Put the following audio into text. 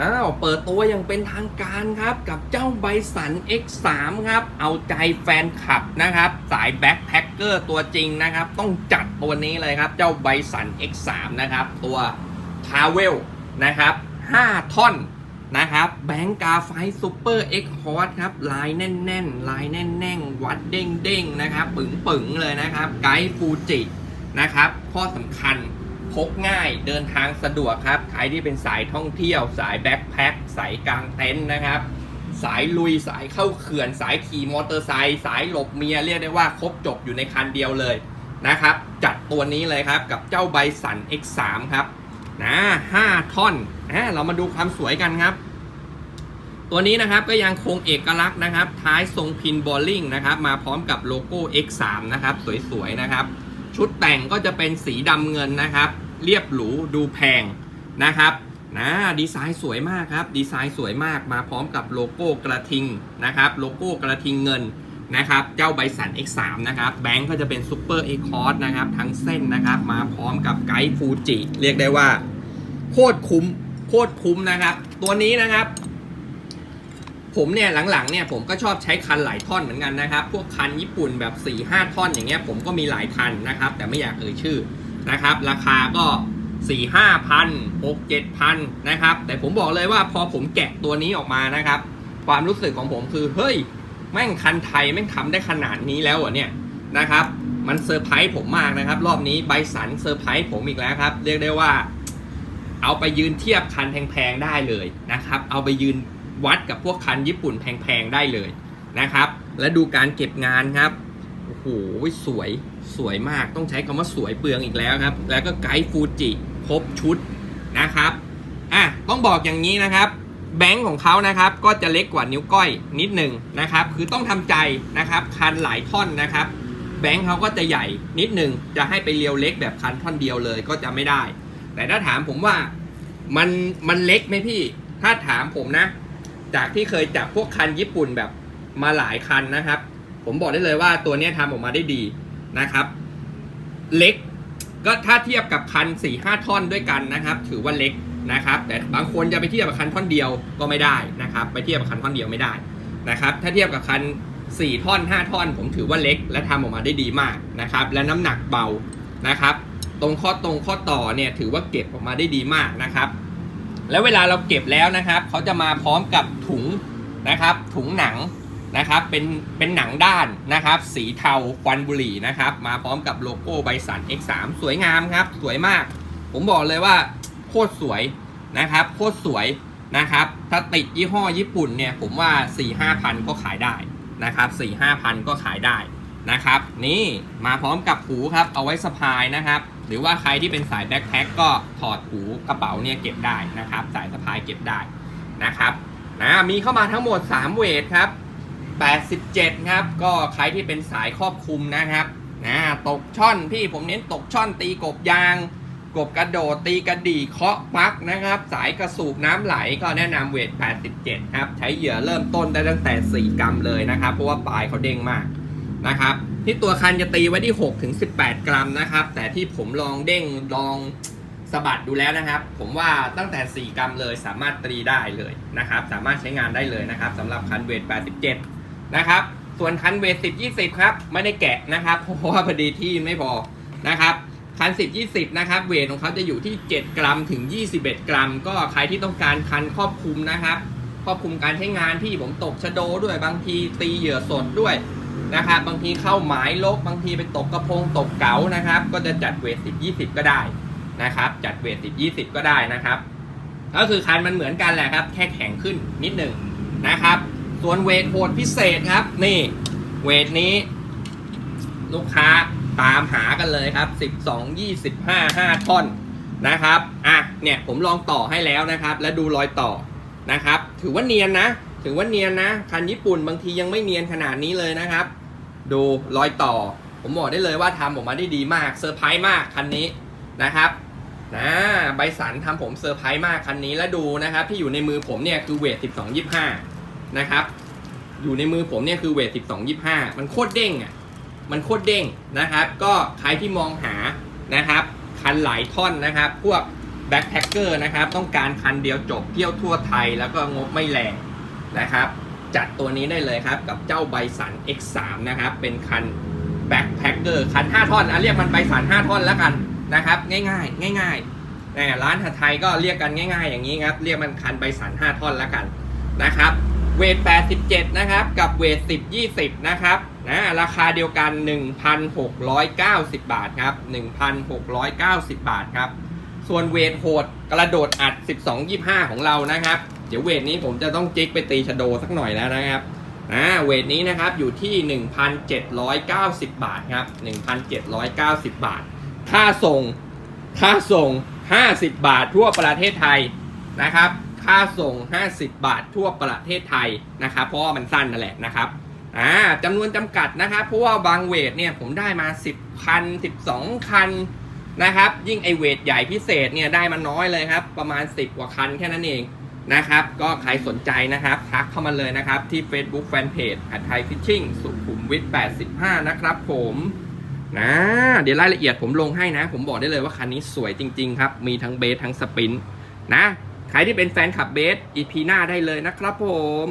อ้าวเปิดตัวอย่างเป็นทางการครับกับเจ้าไบสัน X3 ครับ เอาใจแฟนคลับนะครับ สายแบ็คแพคเกอร์ตัวจริงนะครับ ต้องจัดตัวนี้เลยครับ เจ้าไบสัน X3 นะครับ ตัวทาเวลนะครับ 5 ท่อนนะครับ แบงกาไฟซูเปอร์เอ็กฮอร์ครับ ลายแน่นๆ ลายแน่นๆ วัดเด้งๆ นะครับ ปึ๋งๆ เลยนะครับ ไกด์ฟูจินะครับ ข้อสำคัญ พกง่ายเดินทางสะดวกครับใครที่เป็นสายท่องเที่ยว สายแบ็คแพ็คสายกลางเต็นท์นะครับ สายลุยสายเข้าเขื่อน สายขี่มอเตอร์ไซค์สายหลบเมียเรียกได้ว่าครบจบอยู่ในคันเดียวเลยนะครับ จัดตัวนี้เลยครับกับเจ้าไบสัน X3 ครับนะ5ท่อนนะเรามาดูความสวยกันครับ ตัวนี้นะครับก็ยังคงเอกลักษณ์นะครับ ท้ายทรงพินบอลลิงนะครับ มาพร้อมกับโลโก้ X3 นะครับ สวยๆนะครับ ชุดแต่งก็จะเป็นสีดำเงินนะครับ เรียบหรู ดูแพงนะครับนะดีไซน์สวยมากครับ ดีไซน์สวยมากมาพร้อมกับโลโก้กระทิงนะครับ โลโก้กระทิงเงินนะครับ เจ้าไบสัน X3 นะครับ แบงก์ก็จะเป็นซูเปอร์เอคอร์นะครับ ทั้งเส้นนะครับ มาพร้อมกับไกด์ฟูจิ เรียกได้ว่า โคตรคุ้ม โคตรคุ้มนะครับ ตัวนี้นะครับ ผมเนี่ยหลังๆเนี่ยผมก็ชอบใช้คันหลายท่อนเหมือนกันนะครับ พวกคันญี่ปุ่นแบบ4ี่ห้าท่อนอย่างเงี้ยผมก็มีหลายคันนะครับ แต่ไม่อยากเอ่ยชื่อ นะครับ ราคาก็4ี่ห้าพันหกเจ็ดพันนะครับ แต่ผมบอกเลยว่าพอผมแกะตัวนี้ออกมานะครับ ความรู้สึกของผมคือ เฮ้ย แม่งคันไทย แม่งทำได้ขนาดนี้แล้วเหรอเนี่ยนะครับ มันเซอร์ไพรส์ผมมากนะครับ รอบนี้ไบสันเซอร์ไพรส์ผมอีกแล้วครับ เรียกได้ว่า เอาไปยืนเทียบคันแพงๆได้เลยนะครับ เอาไปยืนวัดกับพวกคันญี่ปุ่นแพงๆได้เลยนะครับ และดูการเก็บงานครับโอ้โหสวย สวยมากต้องใช้คำว่าสวยเปลืองอีกแล้วครับ แล้วก็ไกด์ฟูจิครบชุดนะครับอะต้องบอกอย่างนี้นะครับ แบงค์ของเขานะครับก็จะเล็กกว่านิ้วก้อยนิดหนึ่งนะครับ คือต้องทำใจนะครับคันหลายท่อนนะครับ แบงค์เขาก็จะใหญ่นิดหนึ่งจะให้ไปเรียวเล็กแบบคันท่อนเดียวเลยก็จะไม่ได้ แต่ถ้าถามผมว่ามันมันเล็กไหมพี่ ถ้าถามผมนะ จากที่เคยจับพวกคันญี่ปุ่นแบบมาหลายคันนะครับ ผมบอกได้เลยว่าตัวนี้ทำออกมาได้ดี นะครับ เล็ก ก็ถ้าเทียบกับคัน4ี่ห้าท่อนด้วยกันนะครับ ถือว่าเล็กนะครับ แต่บางคนจะไปเทียบกับคันท่อนเดียวก็ไม่ได้นะครับ ไปเทียบกับคันท่อนเดียวไม่ได้นะครับ ถ้าเทียบกับคัน4ท่อน 5 ท่อน ผมถือว่าเล็ก และทำออกมาได้ดีมากนะครับ และน้ำหนักเบานะครับ ตรงข้อตรงข้อต่อเนี่ยถือว่าเก็บออกมาได้ดีมากนะครับ แล้วเวลาเราเก็บแล้วนะครับเขาจะมาพร้อมกับถุงนะครับ ถุงหนัง นะครับเป็นเป็นหนังด้านนะครับ สีเทาควันบุหรี่นะครับ มาพร้อมกับโลโก้ไบสัน X3 สวยงามครับ สวยมาก ผมบอกเลยว่าโคตรสวยนะครับ โคตรสวยนะครับ ถ้าติดยี่ห้อญี่ปุ่นเนี่ย ผมว่า 4 5พันก็ขายได้นะครับ4 5พันก็ขายได้นะครับ นี่มาพร้อมกับหูครับ เอาไว้สะพายนะครับ หรือว่าใครที่เป็นสายแบ็คแพ็คก็ถอดหูกระเป๋าเนี่ยเก็บได้นะครับ สายสะพายเก็บได้นะครับนะมีเข้ามาทั้งหมด 3 เวทครับ 87 ครับ ก็ใครที่เป็นสายครอบคลุมนะครับนะตกช่อนพี่ผมเน้นตกช่อนตีกบยาง กบกระโดดตีกระดี่เคาะปักนะครับ สายกระสูบน้ำไหลก็แนะนำเวท 87 ครับ ใช้เหยื่อเริ่มต้นได้ตั้งแต่ 4 กรัมเลยนะครับ เพราะว่าปลายเขาเด้งมากนะครับ ที่ตัวคันจะตีไว้ที่ 6 ถึง 18 กรัมนะครับ แต่ที่ผมลองเด้งลองสะบัดดูแล้วนะครับ ผมว่าตั้งแต่ 4 กรัมเลยสามารถตีได้เลยนะครับ สามารถใช้งานได้เลยนะครับสำหรับคันเวท 87 นะครับ ส่วนคันเวท10 20ครับ ไม่ได้แกะนะครับ เพราะว่าพอดีที่ไม่พอนะครับ คัน10 20นะครับ เวทของเขาจะอยู่ที่7กรัมถึง21กรัม ก็ใครที่ต้องการคันครอบคลุมนะครับ ครอบคลุมการใช้งานพี่ผมตกชะโดด้วยบางทีตีเหยื่อสดด้วยนะครับบางทีเข้าหมายลบบางทีไปตกกระพงตกเก๋านะครับ ก็จะจัดเวท10 20ก็ได้นะครับ จัดเวท10 20ก็ได้นะครับ ก็คือคันมันเหมือนกันแหละครับ แค่แข็งขึ้นนิดหนึ่งนะครับ ส่วนเวทโหดพิเศษครับ นี่ เวทนี้ ลูกค้าตามหากันเลยครับ 12 25 5ท่อนนะครับอะเนี่ยผมลองต่อให้แล้วนะครับ และดูรอยต่อนะครับ ถือว่าเนียนนะ ถือว่าเนียนนะ คันญี่ปุ่นบางทียังไม่เนียนขนาดนี้เลยนะครับ ดูรอยต่อ ผมบอกได้เลยว่าทำออกมาได้ดีมากเซอร์ไพรส์มากคันนี้นะครับนะใบสันทำผมเซอร์ไพรส์มากคันนี้แล้วดูนะครับ ที่อยู่ในมือผมเนี่ยคือเวท 12 25 นะครับ อยู่ในมือผมเนี่ยคือเวท12 25 มันโคตรเด้งอะ มันโคตรเด้งนะครับ ก็ใครที่มองหานะครับ คันหลายท่อนนะครับ พวกแบ็คแพคเกอร์นะครับ ต้องการคันเดียวจบเที่ยวทั่วไทยแล้วก็งบไม่แรงนะครับ จัดตัวนี้ได้เลยครับ กับเจ้าไบสัน X3 นะครับ เป็นคันแบ็คแพคเกอร์คัน 5 ท่อนอะเรียกมันไบสัน 5 ท่อนแล้วกันนะครับ ง่ายๆ ง่ายๆนะร้านไทยก็เรียกกันง่าย ๆ อย่างนี้ครับ เรียกมันคันไบสัน 5 ท่อนแล้วกันนะครับ เวท 87 นะครับ กับเวท 10 20 นะครับ นะ ราคาเดียวกัน 1,690 บาทครับ 1,690 บาทครับ ส่วนเวทโหดกระโดดอัด 12 25 ของเรานะครับ เดี๋ยวเวทนี้ผมจะต้องจิกไปตีชโดสักหน่อยแล้วนะครับอ่าเวทนี้นะครับอยู่ที่ 1,790 บาทครับ 1,790 บาท ค่าส่ง ค่าส่ง 50 บาททั่วประเทศไทยนะครับ ค่าส่ง 50 บาททั่วประเทศไทยนะครับ เพราะว่ามันสั้นนั่นแหละนะครับอ่าจำนวนจำกัดนะครับ เพราะว่าบางเวทเนี่ยผมได้มา 10 คัน 12 คันนะครับ ยิ่งไอเวทใหญ่พิเศษเนี่ยได้มาน้อยเลยครับ ประมาณ 10 กว่าคันแค่นั้นเองนะครับ ก็ใครสนใจนะครับ ทักเข้ามาเลยนะครับ ที่ Facebook Fanpage อัดไทยฟิชชิ่งสุขุมวิท85 นะครับผมนะเดี๋ยวรายละเอียดผมลงให้นะ ผมบอกได้เลยว่าคันนี้สวยจริง ๆ ครับ มีทั้งเบสทั้งสปรินต์นะ ใครที่เป็นแฟนคลับเบสอีพีหน้าได้เลยนะครับผม